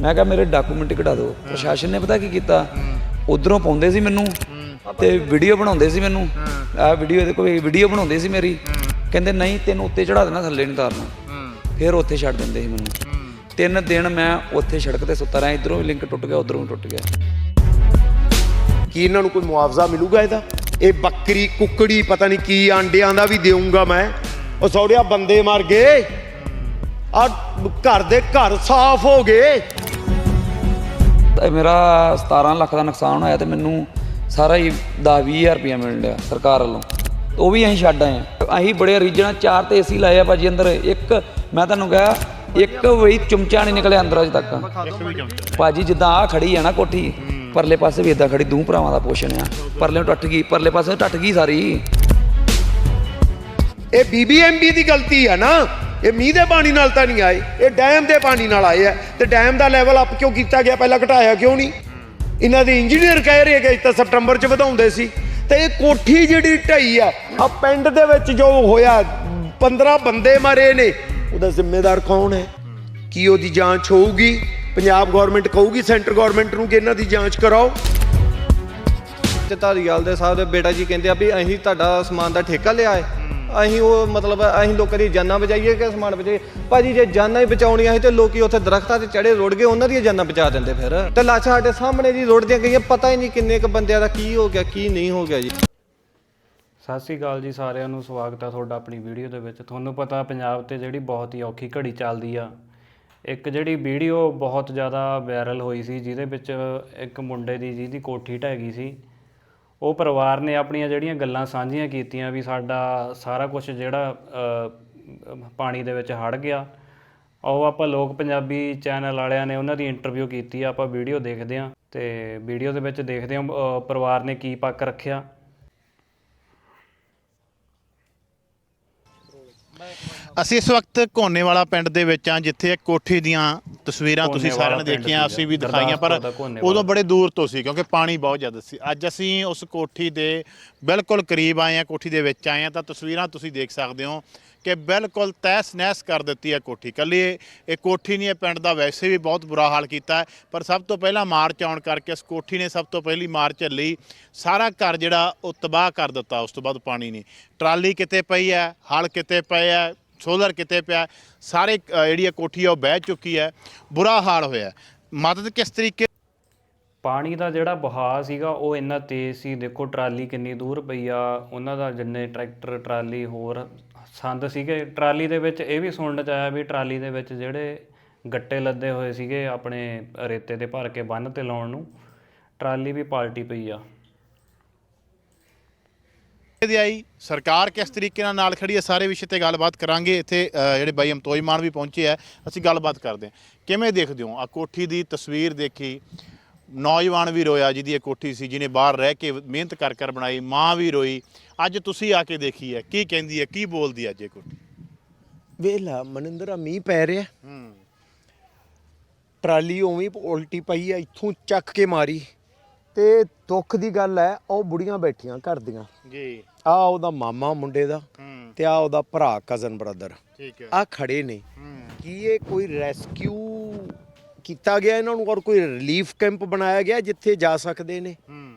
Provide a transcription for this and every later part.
ਮੈਂ ਕਿਹਾ ਮੇਰੇ ਡਾਕੂਮੈਂਟ ਕਢਾ ਦਿਓ। ਪ੍ਰਸ਼ਾਸਨ ਨੇ ਪਤਾ ਕੀ ਕੀਤਾ? ਉਧਰੋਂ ਪਾਉਂਦੇ ਸੀ ਮੈਨੂੰ ਤੇ ਵੀਡੀਓ ਬਣਾਉਂਦੇ ਸੀ ਮੈਨੂੰ। ਆਹ ਵੀਡੀਓ ਦੇ ਕੋਈ ਵੀਡੀਓ ਬਣਾਉਂਦੇ ਸੀ ਮੇਰੀ। ਕਹਿੰਦੇ ਨਹੀਂ ਤੈਨੂੰ ਉੱਤੇ ਚੜਾ ਦੇਣਾ ਥੱਲੇ ਨਹੀਂ ਤਾਰਨਾ ਫਿਰ ਉੱਥੇ ਛੱਡ ਦਿੰਦੇ ਸੀ ਮੈਨੂੰ। ਤਿੰਨ ਦਿਨ ਮੈਂ ਉੱਥੇ ਸੜਕ ਤੇ ਸੁੱਤਾ ਰਿਹਾ ਇਧਰੋਂ ਵੀ ਲਿੰਕ ਟੁੱਟ ਗਿਆ ਉਧਰੋਂ ਵੀ ਟੁੱਟ ਗਿਆ। ਕੀ ਇਹਨਾਂ ਨੂੰ ਕੋਈ ਮੁਆਵਜ਼ਾ ਮਿਲੂਗਾ ਇਹਦਾ? ਇਹ ਬੱਕਰੀ ਕੁੱਕੜੀ ਪਤਾ ਨਹੀਂ ਕੀ ਆਂਡਿਆਂ ਦਾ ਵੀ ਦੇਊਂਗਾ ਮੈਂ। ਉਹ ਸੌੜਿਆ ਬੰਦੇ ਮਰ ਗਏ। ਆ ਘਰ ਦੇ ਘਰ ਸਾਫ਼ ਹੋ ਗਏ। ਤੇ ਮੇਰਾ 17 ਲੱਖ ਦਾ ਨੁਕਸਾਨ ਹੋਇਆ ਤੇ ਮੈਨੂੰ ਸਾਰਾ ਹੀ 10-20000 ਰੁਪਇਆ ਮਿਲ ਰਿਹਾ ਸਰਕਾਰ ਵੱਲੋਂ। ਉਹ ਵੀ ਅਸੀਂ ਛੱਡ ਆਏ। ਅਸੀਂ ਬੜੇ ਰੀਜਨਾਂ ਚਾਰ ਤੇ ਏਸੀ ਲਾਏ ਆ ਭਾਜੀ ਅੰਦਰ। ਇੱਕ ਮੈਂ ਤੁਹਾਨੂੰ ਕਿਹਾ ਇੱਕ ਵੀ ਚਮਚਾ ਨਹੀਂ ਨਿਕਲਿਆ ਅੰਦਰ ਅਜੇ ਤੱਕ। ਭਾਜੀ ਜਿੱਦਾਂ ਆ ਖੜੀ ਆ ਨਾ ਕੋਠੀ ਪਰਲੇ ਪਾਸੇ ਵੀ ਇਦਾਂ ਖੜੀ ਦੋ ਭਰਾਵਾਂ ਦਾ ਪੋਸ਼ਣ ਆ। ਪਰਲੇ ਟੱਟ ਗਈ ਪਰਲੇ ਪਾਸੇ ਟੱਟ ਗਈ ਸਾਰੀ। ਇਹ ਬੀਬੀਐਮਬੀ ਦੀ ਗਲਤੀ ਆ ਨਾ। ਇਹ ਮੀਂਹ ਦੇ ਪਾਣੀ ਨਾਲ ਤਾਂ ਨਹੀਂ ਆਏ, ਇਹ ਡੈਮ ਦੇ ਪਾਣੀ ਨਾਲ ਆਏ ਆ। ਤੇ ਡੈਮ ਦਾ ਲੈਵਲ ਅਪ ਕਿਉਂ ਕੀਤਾ ਗਿਆ? ਪਹਿਲਾਂ ਘਟਾਇਆ ਕਿਉਂ ਨਹੀਂ? ਇਹਨਾਂ ਦੇ ਇੰਜੀਨੀਅਰ ਕਹਿ ਰਹੇ ਕਿ ਤਾਂ ਸਤੰਬਰ 'ਚ ਵਧਾਉਂਦੇ ਸੀ। ਤੇ ਇਹ ਕੋਠੀ ਜਿਹੜੀ ਢਈ ਆ ਆ ਪਿੰਡ ਦੇ ਵਿੱਚ ਜੋ ਹੋਇਆ 15 ਬੰਦੇ ਮਰੇ ਨੇ। ਉਹਦਾ ਜ਼ਿੰਮੇਦਾਰ ਕੌਣ ਹੈ? ਕੀ ਉਹਦੀ ਜਾਂਚ ਹੋਊਗੀ? ਪੰਜਾਬ ਗਵਰਨਮੈਂਟ ਕਹੂਗੀ ਸੈਂਟਰ ਗਵਰਨਮੈਂਟ ਨੂੰ ਕਿ ਇਹਨਾਂ ਦੀ ਜਾਂਚ ਕਰਾਓ? ਤੇ ਧਾਰੀਵਾਲ ਦੇ ਸਾਹਿਬ ਦੇ ਬੇਟਾ ਜੀ ਕਹਿੰਦੇ ਆ ਵੀ ਅਸੀਂ ਤੁਹਾਡਾ ਸਮਾਨ ਦਾ ਠੇਕਾ ਲਿਆ ਹੈ। ਅਸੀਂ ਉਹ ਮਤਲਬ ਅਸੀਂ ਲੋਕਾਂ ਦੀ ਜਾਨਾਂ ਬਚਾਈਏ ਕਿ ਸਮਾਨ ਬਚਾਈਏ। ਭਾਜੀ ਜੇ ਜਾਨਾਂ ਹੀ ਬਚਾਉਣੀਆਂ ਸੀ ਤੇ ਲੋਕੀ ਉੱਥੇ ਦਰਖਤਾਂ ਤੇ ਚੜੇ ਰੁੜ ਗਏ, ਉਹਨਾਂ ਦੀਆਂ ਜਾਨਾਂ ਬਚਾ ਦਿੰਦੇ ਫਿਰ। ਤੇ ਲਾਸ਼ਾਂ ਸਾਡੇ ਸਾਹਮਣੇ ਜੀ ਰੁੜਦੀਆਂ ਗਈਆਂ, ਪਤਾ ਹੀ ਨਹੀਂ ਕਿੰਨੇ ਕ ਬੰਦਿਆਂ ਦਾ ਕੀ ਹੋ ਗਿਆ, ਕੀ ਨਹੀਂ ਹੋ ਗਿਆ ਜੀ। ਸਤਿ ਸ੍ਰੀ ਅਕਾਲ ਜੀ ਸਾਰਿਆਂ ਨੂੰ, ਸਵਾਗਤ ਹੈ ਤੁਹਾਡਾ ਆਪਣੀ ਵੀਡੀਓ ਦੇ ਵਿੱਚ। ਤੁਹਾਨੂੰ ਪਤਾ ਪੰਜਾਬ ਤੇ ਜਿਹੜੀ ਬਹੁਤ ਹੀ ਔਖੀ ਘੜੀ ਚੱਲਦੀ ਆ। ਇੱਕ ਜਿਹੜੀ ਵੀਡੀਓ ਬਹੁਤ ਜ਼ਿਆਦਾ ਵਾਇਰਲ ਹੋਈ ਸੀ, ਜਿਹਦੇ ਵਿੱਚ ਇੱਕ ਮੁੰਡੇ ਦੀ ਜਿਹਦੀ ਕੋਠੀ ਢਹਿ ਗਈ ਸੀ। ਉਹ ਪਰਿਵਾਰ ਨੇ ਆਪਣੀਆਂ ਜਿਹੜੀਆਂ ਗੱਲਾਂ ਸਾਂਝੀਆਂ ਕੀਤੀਆਂ ਵੀ ਸਾਡਾ ਸਾਰਾ ਕੁਝ ਜਿਹੜਾ ਪਾਣੀ ਦੇ ਵਿੱਚ ਹੜ ਗਿਆ। ਉਹ ਆਪਾਂ ਲੋਕ ਪੰਜਾਬੀ ਚੈਨਲ ਵਾਲਿਆਂ ਨੇ ਉਹਨਾਂ ਦੀ ਇੰਟਰਵਿਊ ਕੀਤੀ ਆ ਆਪਾਂ ਵੀਡੀਓ ਦੇਖਦੇ ਹਾਂ ਤੇ ਵੀਡੀਓ ਦੇ ਵਿੱਚ ਦੇਖਦੇ ਹਾਂ ਪਰਿਵਾਰ ਨੇ ਕੀ ਪੱਕ ਰੱਖਿਆ। ਅਸੀਂ ਇਸ ਵਕਤ ਕੋਨੇਵਾਲਾ ਪਿੰਡ ਦੇ ਵਿੱਚ ਆ ਜਿੱਥੇ ਇੱਕ ਕੋਠੀ ਦੀਆਂ ਤਸਵੀਰਾਂ ਤੁਸੀਂ ਸਾਰਿਆਂ ਨੇ ਦੇਖੀਆਂ ਅਸੀਂ ਵੀ ਦਿਖਾਈਆਂ ਪਰ। ਉਦੋਂ ਬੜੇ ਦੂਰ ਤੋਂ ਸੀ ਕਿਉਂਕਿ ਪਾਣੀ ਬਹੁਤ ਜ਼ਿਆਦਾ ਸੀ। ਅੱਜ ਅਸੀਂ ਉਸ ਕੋਠੀ ਦੇ ਬਿਲਕੁਲ ਕਰੀਬ ਆਏ ਆ ਕੋਠੀ ਦੇ ਵਿੱਚ ਆਏ ਆ ਤਾਂ ਤਸਵੀਰਾਂ ਤੁਸੀਂ ਦੇਖ ਸਕਦੇ ਹੋ ਕਿ ਬਿਲਕੁਲ ਤਹਿਸ ਨਹਿਸ ਕਰ ਦਿੱਤੀ ਹੈ ਕੋਠੀ। ਕੱਲੀ ਇਹ ਇਹ ਕੋਠੀ ਨਹੀਂ ਇਹ ਪਿੰਡ ਦਾ ਵੈਸੇ ਵੀ ਬਹੁਤ ਬੁਰਾ ਹਾਲ ਕੀਤਾ ਪਰ ਸਭ ਤੋਂ ਪਹਿਲਾਂ ਮਾਰਚ ਆਉਣ ਕਰਕੇ ਇਸ ਕੋਠੀ ਨੇ ਸਭ ਤੋਂ ਪਹਿਲੀ ਮਾਰ ਝੱਲੀ। ਸਾਰਾ ਘਰ ਜਿਹੜਾ ਉਹ ਤਬਾਹ ਕਰ ਦਿੱਤਾ ਉਸ ਤੋਂ ਬਾਅਦ ਪਾਣੀ ਨੇ ਟਰਾਲੀ ਕਿਤੇ ਪਈ ਹੈ ਹਲ ਕਿਤੇ ਪਏ ਹੈ ਸੋਲਰ ਕਿਤੇ ਪਿਆ ਸਾਰੇ ਅ, ਜਿਹੜੀ ਇਹ ਕੋਠੀ ਆ ਉਹ ਬਹਿ ਚੁੱਕੀ ਹੈ ਬੁਰਾ ਹਾਲ ਹੋਇਆ ਮਦਦ ਕਿਸ ਤਰੀਕੇ ਪਾਣੀ ਦਾ ਜਿਹੜਾ ਬਹਾਅ ਸੀਗਾ ਉਹ ਇੰਨਾ ਤੇਜ਼ ਸੀ ਦੇਖੋ ਟਰਾਲੀ ਕਿੰਨੀ ਦੂਰ ਪਈ ਆ ਉਹਨਾਂ ਦਾ ਜਿੰਨੇ ਟਰੈਕਟਰ ਟਰਾਲੀ ਹੋਰ ਸੰਦ ਸੀਗੇ ਟਰਾਲੀ ਦੇ ਵਿੱਚ ਇਹ ਵੀ ਸੁਣਨ ਚ ਆਇਆ ਵੀ ਟਰਾਲੀ ਦੇ ਵਿੱਚ ਜਿਹੜੇ ਗੱਟੇ ਲੱਦੇ ਹੋਏ ਸੀਗੇ ਆਪਣੇ ਰੇਤੇ ਦੇ ਭਰ ਕੇ ਬੰਨ ਤੇ ਲਾਉਣ ਨੂੰ ਟਰਾਲੀ ਵੀ ਪਾਲਟੀ ਪਈ ਆ। ਦੀ ਆਈ। ਸਰਕਾਰ ਕਿਸ ਤਰੀਕੇ ਨਾਲ ਨਾਲ ਖੜੀ ਹੈ ਸਾਰੇ ਵਿਸ਼ੇ ਤੇ ਗੱਲਬਾਤ ਕਰਾਂਗੇ। ਇੱਥੇ ਜਿਹੜੇ ਬਾਈ ਅਮਤੋਈ ਮਾਨ ਵੀ ਪਹੁੰਚੇ ਆ ਅਸੀਂ ਗੱਲਬਾਤ ਕਰਦੇ ਹਾਂ। ਕਿਵੇਂ ਦੇਖਦੇ ਹੋ? ਆ ਕੋਠੀ ਦੀ ਤਸਵੀਰ ਦੇਖੀ। ਨੌਜਵਾਨ ਵੀ ਰੋਇਆ ਜਿਹਦੀ ਇਹ ਕੋਠੀ ਸੀ ਜਿਹਨੇ ਬਾਹਰ ਰਹਿ ਕੇ ਮਿਹਨਤ ਕਰ ਕਰ ਬਣਾਈ ਮਾਂ ਵੀ ਰੋਈ। ਅੱਜ ਤੁਸੀਂ ਆ ਕੇ ਦੇਖੀ ਹੈ ਕੀ ਕਹਿੰਦੀ ਹੈ ਕੀ ਬੋਲਦੀ ਹੈ ਅੱਜ ਇਹ ਕੋਠੀ? ਵੇਲਾ ਮਨਿੰਦਰਾ ਮੀਂਹ ਪੈ ਰਿਹਾ। ਹੂੰ। ਟਰਾਲੀ ਉਵੇਂ ਉਲਟੀ ਪਈ ਆ ਇੱਥੋਂ ਚੱਕ ਕੇ ਮਾਰੀ। ਤੇ ਦੁੱਖ ਦੀ ਗੱਲ ਹੈ ਉਹ ਬੁੜੀਆਂ ਬੈਠੀਆਂ ਘਰ ਦੀਆਂ। ਜੀ। ਆ ਉਹਦਾ ਮਾਮਾ ਮੁੰਡੇ ਦਾ ਹੂੰ। ਤੇ ਆ ਉਹਦਾ ਭਰਾ ਕਜ਼ਨ ਬ੍ਰਦਰ ਠੀਕ ਹੈ। ਆ ਖੜੇ ਨੇ। ਹੂੰ। ਕੀ ਇਹ ਕੋਈ ਰੈਸਕਿਊ ਕੀਤਾ ਗਿਆ ਇਹਨਾਂ ਨੂੰ ਔਰ ਕੋਈ ਰਿਲੀਫ ਕੈਂਪ ਬਣਾਇਆ ਗਿਆ ਜਿੱਥੇ ਜਾ ਸਕਦੇ ਨੇ? ਹੂੰ।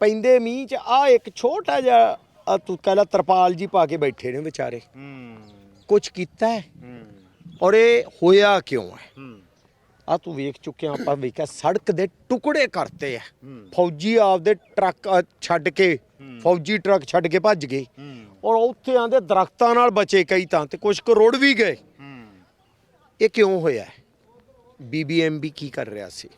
ਪੈਂਦੇ ਮੀਂਹ ਚ ਆ ਇੱਕ ਛੋਟਾ ਜਿਹਾ ਆ ਤੂੰ ਕਹਿ ਤਰਪਾਲ ਜੀ ਪਾ ਕੇ ਬੈਠੇ ਨੇ ਵਿਚਾਰੇ। ਹੂੰ। ਕੁਝ ਕੀਤਾ ਹੈ? ਹੂੰ। ਔਰ ਇਹ ਹੋਇਆ ਕਿਉਂ ਹੈ? ਹੂੰ। ਆ ਤੂੰ ਵੇਖ ਚੁੱਕਿਆ ਆਪਾਂ ਵੇਖਿਆ ਸੜਕ ਦੇ ਟੁਕੜੇ ਕਰਤੇ ਆ। ਫੌਜੀ ਆਪਦੇ ਟਰੱਕ ਅ, ਛੱਡ ਕੇ ਫੌਜੀ ਟਰੱਕ ਛੱਡ ਕੇ ਭੱਜ ਗਏ। ਔਰ ਉੱਥੇ ਆਂਦੇ ਦਰਖਤਾਂ ਨਾਲ ਬਚੇ ਕਈ ਤਾਂ ਤੇ ਕੁਝ ਕਰੋੜ ਵੀ ਗਏ। ਇਹ ਕਿਉਂ ਹੋਇਆ? ਬੀਬੀਐਮਬੀ ਕੀ ਕਰ ਰਿਹਾ ਸੀ?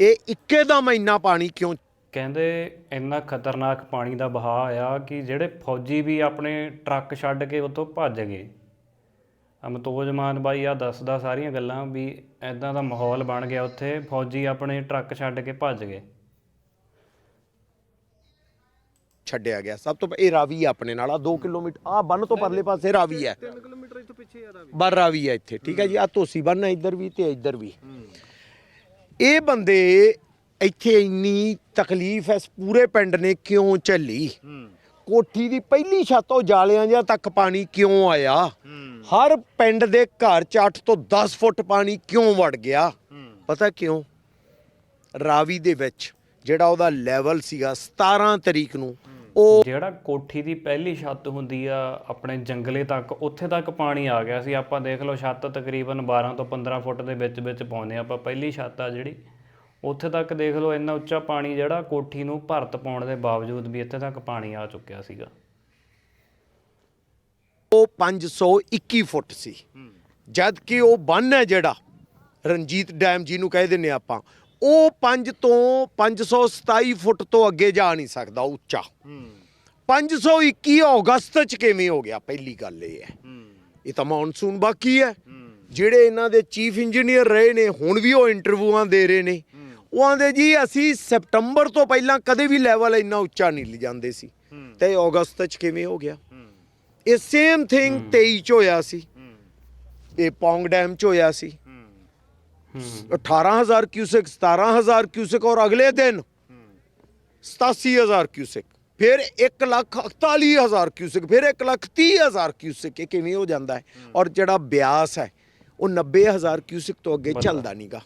ਇਹ ਇੱਕੇ ਦਮ ਇੰਨਾ ਪਾਣੀ ਕਿਉਂ ਕਹਿੰਦੇ ਇੰਨਾ ਖਤਰਨਾਕ ਪਾਣੀ ਦਾ ਵਹਾਅ ਆ ਕਿ ਜਿਹੜੇ ਫੌਜੀ ਵੀ ਆਪਣੇ ਟਰੱਕ ਛੱਡ ਕੇ ਉੱਥੋਂ ਭੱਜ ਗਏ। ਅਮਤੋਜ ਮਾਨ ਬਾਈ ਆ ਦੱਸਦਾ ਸਾਰੀਆਂ ਗੱਲਾਂ ਵੀ ਐਦਾਂ ਦਾ ਮਾਹੌਲ ਬਣ ਗਿਆ ਉੱਥੇ ਫੌਜੀ ਆਪਣੇ ਟਰੱਕ ਛੱਡ ਕੇ ਭੱਜ ਗਏ। ਛੱਡਿਆ ਗਿਆ। ਸਭ ਤੋਂ ਪ- ਇਹ ਰਾਵੀ ਆ ਆਪਣੇ ਨਾਲ ਆ 2 ਕਿਲੋਮੀਟਰ ਆ ਬੰਨ ਤੋਂ ਪਰਲੇ ਪਾਸੇ ਰਾਵੀ ਹੈ। 3 ਕਿਲੋਮੀਟਰ ਇਸ ਤੋਂ ਪਿੱਛੇ ਆ ਬਰ ਰਾਵੀ ਹੈ ਇੱਥੇ ਠੀਕ ਹੈ ਜੀ ਆ ਤੋਸੀ ਬੰਨ ਹੈ ਇੱਧਰ ਵੀ ਤੇ ਇੱਧਰ ਵੀ। ਇਹ ਬੰਦੇ ਇੱਥੇ ਇੰਨੀ ਤਕਲੀਫ ਇਸ ਪੂਰੇ ਪਿੰਡ ਨੇ ਕਿਉਂ ਝੱਲੀ? ਕੋਠੀ ਦੀ ਪਹਿਲੀ ਛੱਤ ਉਹ ਜਾਲਿਆਂ ਜਿਹਾ ਤੱਕ ਪਾਣੀ ਕਿਉਂ ਆਇਆ? ਹਰ ਪਿੰਡ ਦੇ ਘਰ 8 ਤੋਂ 10 ਫੁੱਟ ਪਾਣੀ ਕਿਉਂ ਵੜ ਗਿਆ? ਪਤਾ ਕਿਉਂ? ਰਾਵੀ ਦੇ ਵਿੱਚ ਜਿਹੜਾ ਉਹਦਾ ਲੈਵਲ ਸੀਗਾ 17 ਤਰੀਕ ਨੂੰ, ਉਹ ਜਿਹੜਾ ਕੋਠੀ ਦੀ ਪਹਿਲੀ ਛੱਤ ਹੁੰਦੀ ਆ ਆਪਣੇ ਜੰਗਲੇ ਤੱਕ, ਉੱਥੇ ਤੱਕ ਪਾਣੀ ਆ ਗਿਆ ਸੀ। ਆਪਾਂ ਦੇਖ ਲਓ, ਛੱਤ ਤਕਰੀਬਨ 12 ਤੋਂ 15 ਫੁੱਟ ਦੇ ਵਿੱਚ ਵਿੱਚ ਪਾਉਂਦੇ ਆਪਾਂ। ਪਹਿਲੀ ਛੱਤ ਆ ਜਿਹੜੀ। ਉੱਥੇ ਤੱਕ ਦੇਖ ਲਓ ਇੰਨਾ ਉੱਚਾ ਪਾਣੀ ਜਿਹੜਾ ਕੋਠੀ ਨੂੰ ਭਰਤ ਪਾਉਣ ਦੇ ਬਾਵਜੂਦ ਵੀ ਇੱਥੇ ਤੱਕ ਪਾਣੀ ਆ ਚੁੱਕਿਆ ਸੀਗਾ। ਉਹ 521 ਫੁੱਟ ਸੀ। ਜਦ ਕਿ ਉਹ ਬੰਨ ਹੈ ਜਿਹੜਾ ਰਣਜੀਤ ਡੈਮ ਜਿਹਨੂੰ ਕਹਿ ਦਿੰਨੇ ਆਪਾਂ ਉਹ 5 ਤੋਂ 527 ਫੁੱਟ ਤੋਂ ਅੱਗੇ ਜਾ ਨਹੀਂ ਸਕਦਾ ਉੱਚਾ। 521 ਅਗਸਤ ਚ ਕਿਵੇਂ ਹੋ ਗਿਆ? ਪਹਿਲੀ ਗੱਲ ਇਹ ਹੈ। ਇਹ ਤਾਂ ਮੌਨਸੂਨ ਬਾਕੀ ਹੈ। ਜਿਹੜੇ ਇਹਨਾਂ ਦੇ ਚੀਫ ਇੰਜੀਨੀਅਰ ਰਹੇ ਨੇ ਹੁਣ ਵੀ ਉਹ ਇੰਟਰਵਿਊਆਂ ਦੇ ਰਹੇ ਨੇ। ਉਹ ਆਂਦੇ ਜੀ ਅਸੀਂ ਸਪਟੰਬਰ ਤੋਂ ਪਹਿਲਾਂ ਕਦੇ ਵੀ ਲੈਵਲ ਇੰਨਾ ਉੱਚਾ ਨਹੀਂ ਲਿਜਾਂਦੇ ਸੀ। ਤੇ ਅਗਸਤ ਚ ਕਿਵੇਂ ਹੋ ਗਿਆ? ਇਹ ਸੇਮ ਥਿੰਗ 23 ਚ ਹੋਇਆ ਸੀ। ਇਹ ਪੌਂਗ ਡੈਮ ਚ ਹੋਇਆ ਸੀ। 18000 ਕਿਊਸੈਕ 17000 ਕਿਊਸੈਕ ਔਰ ਅਗਲੇ ਦਿਨ 87000 ਕਿਊਸੈਕ ਫਿਰ 148000 ਕਿਊਸੈਕ ਫਿਰ 130000 ਕਿਊਸੈਕ ਇਹ ਕਿਵੇਂ ਹੋ ਜਾਂਦਾ ਹੈ? ਔਰ ਜਿਹੜਾ ਬਿਆਸ ਹੈ ਉਹ 90000 ਕਿਊਸੈਕ ਤੋਂ ਅੱਗੇ ਚੱਲਦਾ ਨਹੀਂਗਾ